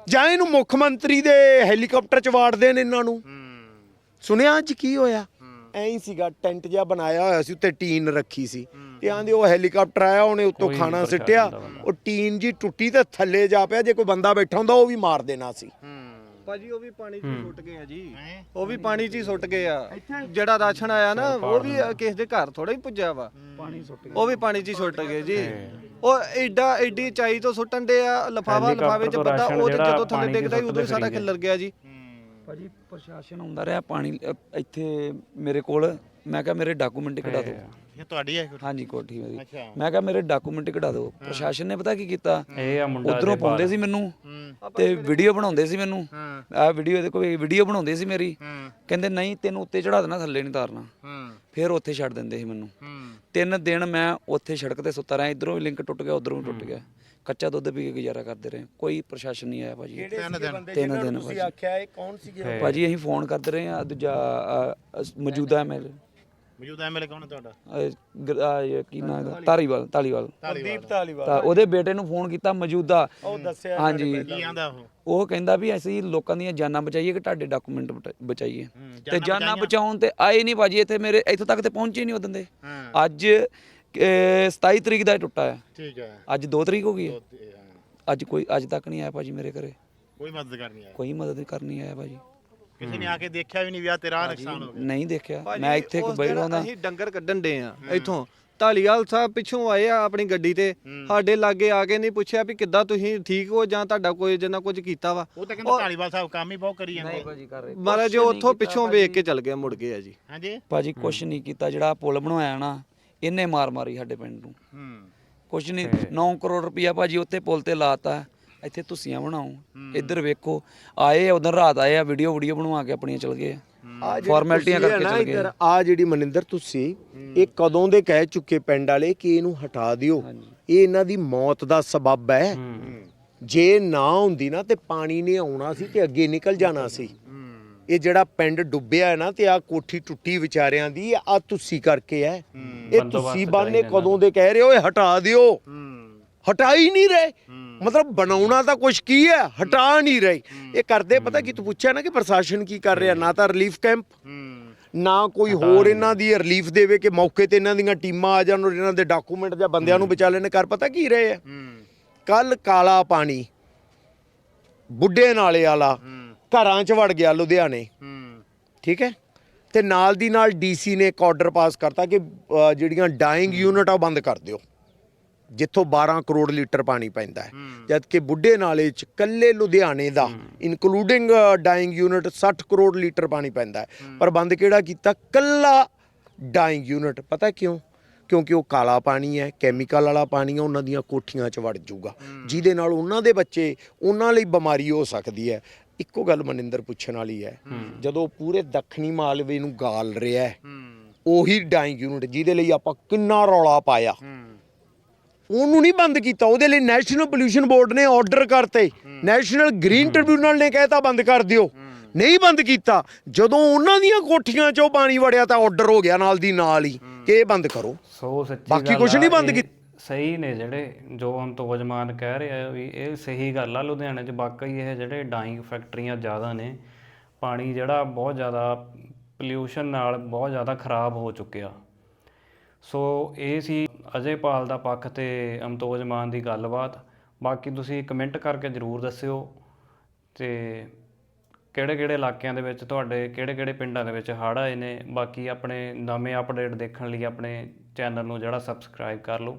ਜਾਂ ਇਹਨੂੰ ਮੁੱਖ ਮੰਤਰੀ ਦੇ ਹੈਲੀਕਾਪਟਰ ਚ ਵਾੜ ਦੇਣ ਇਹਨਾਂ ਨੂੰ। ਸੁਣਿਆ ਅੱਜ ਕੀ ਹੋਇਆ? ਐਂ ਹੀ ਸੀਗਾ ਟੈਂਟ ਜਿਹਾ ਬਣਾਇਆ ਹੋਇਆ ਸੀ ਉੱਤੇ ਟੀਨ ਰੱਖੀ ਸੀ। ਤੇ ਆਂਦੇ ਉਹ ਹੈਲੀਕਾਪਟਰ ਆਇਆ ਉਹਨੇ ਉੱਤੋਂ ਖਾਣਾ ਸਿੱਟਿਆ। ਉਹ ਟੀਨ ਜੀ ਟੁੱਟੀ ਤੇ ਥੱਲੇ ਜਾ ਪਿਆ ਜੇ ਕੋਈ ਬੰਦਾ ਬੈਠਾ ਹੁੰਦਾ ਉਹ ਵੀ ਮਾਰ ਦੇਣਾ ਸੀ। ਭਾਜੀ ਉਹ ਵੀ ਪਾਣੀ 'ਚ ਹੀ ਸੁੱਟ ਗਏ ਆ ਜੀ। ਉਹ ਵੀ ਪਾਣੀ 'ਚ ਹੀ ਸੁੱਟ ਗਏ ਆ। ਜਿਹੜਾ ਰਾਸ਼ਨ ਆਇਆ ਨਾ ਉਹ ਵੀ ਕਿਸੇ ਦੇ ਘਰ ਥੋੜਾ ਹੀ ਪੁੱਜਿਆ ਵਾ। ਪਾਣੀ ਸੁੱਟ ਗਏ। ਉਹ ਵੀ ਪਾਣੀ 'ਚ ਹੀ ਸੁੱਟ ਗਏ ਜੀ। ਉਹ ਐਡਾ ਐਡੀ ਚਾਈ ਤੋਂ ਸੁੱਟਣ ਦੇ ਆ ਲਫਾਵਾ ਲਫਾਵੇ 'ਚ ਬੰਦਾ ਉਹ ਤੇ ਜਦੋਂ ਥੱਲੇ ਡਿੱਗਦਾ ਹੀ ਉਦੋਂ ਹੀ ਫਿਰੀ ਖਿੱਲਰ ਗਿਆ ਜੀ। ਭਾਜੀ ਪ੍ਰਸ਼ਾਸਨ ਆਉਂਦਾ ਰਿਹਾ ਪਾਣੀ ਅ, ਇੱਥੇ ਮੇਰੇ ਕੋਲ। ਮੈਂ ਕਿਹਾ ਮੇਰੇ ਡਾਕੂਮੈਂਟ ਕਢਾ ਦਿਓ। ਇਹ ਤੁਹਾਡੀ ਹੈ ਹਾਂਜੀ ਕੋਠੀ ਮੇਰੀ। ਅੱਛਾ। ਮੈਂ ਕਿਹਾ ਮੇਰੇ ਡਾਕੂਮੈਂਟ ਕਢਾ ਦਿਓ। ਪ੍ਰਸ਼ਾਸਨ ਨੇ ਪਤਾ ਕੀ ਕੀਤਾ? ਇਹ ਆ ਮੁੰਡਾ ਉਧਰੋਂ ਇਹਦੇ ਪਾਉਂਦੇ ਸੀ ਮੈਨੂੰ ਤੇ ਵੀਡੀਓ ਬਣਾਉਂਦੇ ਸੀ ਮੈਨੂੰ। ਆ ਵੀਡੀਓ ਦੇ ਕੋਈ ਵੀਡੀਓ ਬਣਾਉਂਦੇ ਸੀ ਮੇਰੀ। ਕਹਿੰਦੇ ਨਹੀਂ ਤੈਨੂੰ ਉੱਤੇ ਚੜਾ ਦੇਣਾ ਥੱਲੇ ਨਹੀਂ ਤਾਰਨਾ ਫਿਰ ਉੱਥੇ ਛੱਡ ਦਿੰਦੇ ਸੀ ਮੈਨੂੰ। ਤਿੰਨ ਦਿਨ ਮੈਂ ਉੱਥੇ ਸੜਕ ਤੇ ਸੁੱਤਾ ਰਿਹਾ। ਇਧਰੋਂ ਵੀ ਲਿੰਕ ਟੁੱਟ ਗਿਆ ਉਧਰੋਂ ਵੀ ਟੁੱਟ ਗਿਆ। ਕੱਚਾ ਦੁੱਧ ਪੀ ਕੇ ਗੁਜ਼ਾਰਾ ਕਰਦੇ ਰਹੇ। ਕੋਈ ਪ੍ਰਸ਼ਾਸਨ ਨਹੀਂ ਆਇਆ ਭਾਜੀ। ਤਿੰਨ ਦਿਨ। ਤਿੰਨ ਦਿਨ ਤੁਸੀਂ ਆਖਿਆ ਇਹ ਕੌਣ ਸੀਗੇ? ਭਾਜੀ ਅਸੀਂ ਫੋਨ ਕਰਦੇ ਰਹੇ ਆ ਦੂਜਾ ਅ, ਅ, ਮੌਜੂਦਾ ਐਮਐਲਏ ਮੌਜੂਦਾ ਐਮਐਲਏ ਕੌਣ ਹੈ ਤੁਹਾਡਾ? ਕੀ ਨਾਮ ਹੈ ਧਾਰੀਵਾਲ ਧਾਲੀਵਾਲ। ਦੀਪ ਧਾਲੀਵਾਲ। ਤਾਂ ਉਹਦੇ ਬੇਟੇ ਨੂੰ ਫੋਨ ਕੀਤਾ ਮੌਜੂਦਾ। ਉਹ ਦੱਸਿਆ ਹਾਂਜੀ। ਕੀ ਆਂਦਾ ਉਹ? ਉਹ ਕਹਿੰਦਾ ਵੀ ਅਸੀਂ ਲੋਕਾਂ ਦੀਆਂ ਜਾਨਾਂ ਬਚਾਈਏ ਕਿ ਤੁਹਾਡੇ ਡਾਕੂਮੈਂਟ ਬਚਾਈਏ। ਤੇ ਜਾਨਾਂ ਜਾਨਾਂ ਬਚਾਈਆਂ। ਬਚਾਉਣ ਤੇ ਆਏ ਨਹੀਂ ਭਾਜੀ ਇੱਥੇ ਮੇਰੇ ਇੱਥੋਂ ਤੱਕ ਤੇ ਪਹੁੰਚੇ ਨਹੀਂ ਉਦੋਂ ਦੇ ਹਾਂ। ਅੱਜ 27 ਤਰੀਕ ਦਾ ਇਹ ਟੁੱਟਾ ਹੈ। ਠੀਕ ਹੈ। ਅੱਜ 2 ਤਰੀਕ ਹੋ ਗਈ ਹੈ? ਅੱਜ ਕੋਈ ਅੱਜ ਤੱਕ ਨਹੀਂ ਆਇਆ ਭਾਜੀ ਮੇਰੇ ਘਰੇ। ਕੋਈ ਮਦਦ ਕਰਨੀ ਹੈ ਕੋਈ ਮਦਦ ਕਰਨੀ ਆਇਆ ਭਾਜੀ। ਕਿਸੇ ਨੇ ਆ ਕੇ ਦੇਖਿਆ ਵੀ ਨਹੀਂ ਵਿਆਹ ਤੇਰਾ ਨੁਕਸਾਨ ਹੋ ਗਿਆ? ਨਹੀਂ ਦੇਖਿਆ। ਮੈਂ ਇੱਥੇ ਉਸ ਬੈਠਾ ਹੁੰਦਾ ਅਸੀਂ ਡੰਗਰ ਕੱਢਣ ਦੇ ਆ ਇੱਥੋਂ। ਢਾਲੀਵਾਲ ਸਾਹਿਬ ਪਿੱਛੋਂ ਆਏ ਆ ਆਪਣੀ ਗੱਡੀ ਤੇ। ਸਾਡੇ ਲਾਗੇ ਆ ਕੇ ਨਹੀਂ ਪੁੱਛਿਆ ਵੀ ਕਿੱਦਾਂ ਤੁਸੀਂ ਠੀਕ ਹੋ ਜਾਂ ਤੁਹਾਡਾ ਕੋਈ ਜਿੰਨਾ ਕੁਝ ਕੀਤਾ ਵਾ। ਉਹ ਤਾਂ ਕਹਿੰਦਾ ਧਾਲੀਵਾਲ ਸਾਹਿਬ ਕੰਮ ਹੀ ਬਹੁਤ ਕਰੀ ਜਾਂਦੇ। ਭਾਜੀ ਕਰ ਰਹੇ। ਮਹਾਰਾਜ ਜੀ ਉੱਥੋਂ ਪਿੱਛੋਂ ਵੇਖ ਕੇ ਚੱਲ ਗਿਆ ਮੁੜ ਗਏ ਆ ਜੀ। ਹਾਂਜੀ। ਭਾਜੀ ਕੁਛ ਨਹੀਂ ਕੀਤਾ। ਜਿਹੜਾ ਪੁਲ ਬਣਵਾਇਆ ਨਾ ਇਹਨੇ ਮਾਰ ਮਾਰੀ ਸਾਡੇ ਪਿੰਡ ਨੂੰ। ਹੂੰ। ਕੁਛ ਨਹੀਂ 9 ਕਰੋੜ ਰੁਪਇਆ ਭਾਜੀ ਉੱਤੇ ਪੁਲ ਤੇ ਲਾਤਾ। ਇੱਥੇ ਤੁਸੀਆਂ ਬਣਾਓ ਇੱਧਰ ਵੇਖੋ ਆਏ ਉਧਰ ਰਾਤ ਆਏ ਆ ਵੀਡੀਓ ਵੀਡੀਓ ਬਣਵਾ ਕੇ ਆਪਣੀਆਂ ਚਲ ਗਏ ਫਾਰਮੈਲਿਟੀਆਂ ਕਰਕੇ ਚਲ ਗਏ ਆ। ਜਿਹੜੀ ਮਨਿੰਦਰ ਤੁਸੀਂ ਇਹ ਕਦੋਂ ਦੇ ਕਹਿ ਚੁੱਕੇ ਪਿੰਡ ਵਾਲੇ ਕਿ ਇਹਨੂੰ ਹਟਾ ਦਿਓ? ਇਹ ਇਹਨਾਂ ਦੀ ਮੌਤ ਦਾ ਸਬਬ ਹੈ। ਜੇ ਨਾ ਹੁੰਦੀ ਨਾ ਤੇ ਪਾਣੀ ਨੇ ਆਉਣਾ ਸੀ ਤੇ ਅੱਗੇ ਨਿਕਲ ਜਾਣਾ ਸੀ। ਇਹ ਜਿਹੜਾ ਪਿੰਡ ਡੁੱਬਿਆ ਹੈ ਨਾ ਤੇ ਆ ਕੋਠੀ ਟੁੱਟੀ ਵਿਚਾਰਿਆਂ ਦੀ ਆ ਤੁਸੀਂ ਕਰਕੇ ਹੈ। ਇਹ ਤੁਸੀਂ ਬਾਨੇ ਕਦੋਂ ਦੇ ਕਹਿ ਰਹੇ ਹੋ ਇਹ ਹਟਾ ਦਿਓ। ਹਟਾ ਹੀ ਨਹੀਂ ਰਹੇ। ਮਤਲਬ ਬਣਾਉਣਾ ਤਾਂ ਕੁਝ ਕੀ ਹੈ ਹਟਾ ਨਹੀਂ ਰਹੇ। ਇਹ ਕਰਦੇ ਪਤਾ ਕੀ ਤੂੰ ਪੁੱਛਿਆ ਨਾ ਕਿ ਪ੍ਰਸ਼ਾਸਨ ਕੀ ਕਰ ਰਿਹਾ? ਨਾ ਤਾਂ ਰਿਲੀਫ ਕੈਂਪ ਨਾ ਕੋਈ ਹੋਰ ਇਹਨਾਂ ਦੀ ਰਿਲੀਫ ਦੇਵੇ ਕਿ ਮੌਕੇ ਤੇ ਇਹਨਾਂ ਦੀਆਂ ਟੀਮਾਂ ਆ ਜਾਣ ਔਰ ਇਹਨਾਂ ਦੇ ਡਾਕੂਮੈਂਟ ਜਾਂ ਬੰਦਿਆਂ ਨੂੰ ਬਚਾ ਲੈਣ ਕਰ। ਪਤਾ ਕੀ ਰਹੇ ਆ? ਕੱਲ ਕਾਲਾ ਪਾਣੀ ਬੁੱਢੇ ਨਾਲੇ ਵਾਲਾ ਘਰਾਂ 'ਚ ਵੜ ਗਿਆ ਲੁਧਿਆਣੇ। ਠੀਕ ਹੈ? ਤੇ ਨਾਲ ਦੀ ਨਾਲ ਡੀਸੀ ਨੇ ਇੱਕ ਆਰਡਰ ਪਾਸ ਕਰਤਾ ਕਿ ਅ, ਜਿਹੜੀਆਂ ਡਾਈਂਗ ਯੂਨਿਟ ਆ ਬੰਦ ਕਰ ਦਿਓ। ਜਿੱਥੋਂ 12 ਕਰੋੜ ਲੀਟਰ ਪਾਣੀ ਪੈਂਦਾ ਹੈ। ਜਦ ਕਿ ਬੁੱਢੇ ਨਾਲੇ 'ਚ ਕੱਲੇ ਲੁਧਿਆਣੇ ਦਾ including dyeing unit 60 crore litre ਪਾਣੀ ਪੈਂਦਾ ਹੈ। ਪਰ ਬੰਦ ਕਿਹੜਾ ਕੀਤਾ? ਕੱਲਾ ਡਾਈਂਗ ਯੂਨਿਟ ਪਤਾ ਕਿਉਂ? ਕਿਉਂਕਿ ਉਹ ਕਾਲਾ ਪਾਣੀ ਹੈ ਕੈਮੀਕਲ ਵਾਲਾ ਪਾਣੀ ਹੈ ਉਹਨਾਂ ਦੀਆਂ ਕੋਠੀਆਂ 'ਚ ਵੜ ਜਾਊਗਾ ਜਿਹਦੇ ਨਾਲ ਉਹਨਾਂ ਦੇ ਬੱਚੇ ਉਹਨਾਂ ਲਈ ਬਿਮਾਰੀ ਹੋ ਸਕਦੀ ਹੈ। ਇੱਕੋ ਗੱਲ ਮਨਿੰਦਰ ਪੁੱਛਣ ਵਾਲੀ ਹੈ। ਜਦੋਂ ਪੂਰੇ ਦੱਖਣੀ ਮਾਲਵੇ ਨੂੰ ਗਾਲ ਰਿਹਾ ਹੈ ਉਹੀ ਡਾਈਂਗ ਯੂਨਿਟ ਜਿਹਦੇ ਲਈ ਆਪਾਂ ਕਿੰਨਾ ਰੌਲਾ ਪਾਇਆ। ਉਹਨੂੰ ਨਹੀਂ ਬੰਦ ਕੀਤਾ ਉਹਦੇ ਲਈ ਨੈਸ਼ਨਲ ਪੋਲੂਸ਼ਨ ਬੋਰਡ ਨੇ ਆਰਡਰ ਕਰਤੇ। ਨੈਸ਼ਨਲ ਗ੍ਰੀਨ ਟ੍ਰਿਬਿਊਨਲ ਨੇ ਕਹਿਤਾ ਬੰਦ ਕਰ ਦਿਓ। ਨਹੀਂ ਬੰਦ ਕੀਤਾ ਜਦੋਂ ਉਹਨਾਂ ਦੀਆਂ ਕੋਠੀਆਂ 'ਚੋਂ ਪਾਣੀ ਵੜਿਆ ਤਾਂ ਆਰਡਰ ਹੋ ਗਿਆ ਨਾਲ ਦੀ ਨਾਲ ਹੀ ਕਿ ਇਹ ਬੰਦ ਕਰੋ। ਸੋ ਸੱਚੀ ਬਾਕੀ ਆ, ਨਹੀਂ ਬੰਦ ਕੀਤਾ। ਸਹੀ ਨੇ ਜਿਹੜੇ ਜੋ ਅੰਤੋਜਮਾਨ ਕਹਿ ਰਹੇ ਆ ਵੀ ਇਹ ਸਹੀ ਗੱਲ ਆ, ਲੁਧਿਆਣੇ 'ਚ ਵਾਕਈ ਇਹ ਜਿਹੜੇ ਡਾਈਂਗ ਫੈਕਟਰੀਆਂ ਜ਼ਿਆਦਾ ਨੇ, ਪਾਣੀ ਜਿਹੜਾ ਬਹੁਤ ਜ਼ਿਆਦਾ ਪੋਲਿਊਸ਼ਨ ਨਾਲ ਬਹੁਤ ਜ਼ਿਆਦਾ ਖਰਾਬ ਹੋ ਚੁੱਕਿਆ। ਸੋ ਇਹ ਸੀ ਅਜੇ ਪਾਲ ਦਾ ਪੱਖ ਤੇ ਅੰਤੋਜਮਾਨ ਦੀ ਗੱਲਬਾਤ। ਬਾਕੀ ਤੁਸੀਂ ਕਮੈਂਟ ਕਰਕੇ ਜਰੂਰ ਦੱਸਿਓ ਤੇ ਕਿਹੜੇ ਕਿਹੜੇ ਇਲਾਕਿਆਂ ਦੇ ਵਿੱਚ ਤੁਹਾਡੇ ਕਿਹੜੇ ਕਿਹੜੇ ਪਿੰਡਾਂ ਦੇ ਵਿੱਚ ਹੜ੍ਹ ਆਏ ਨੇ। ਬਾਕੀ ਆਪਣੇ ਨਵੇਂ ਅਪਡੇਟ ਦੇਖਣ ਲਈ ਆਪਣੇ ਚੈਨਲ ਨੂੰ ਜਿਹੜਾ ਸਬਸਕ੍ਰਾਈਬ ਕਰ ਲਓ।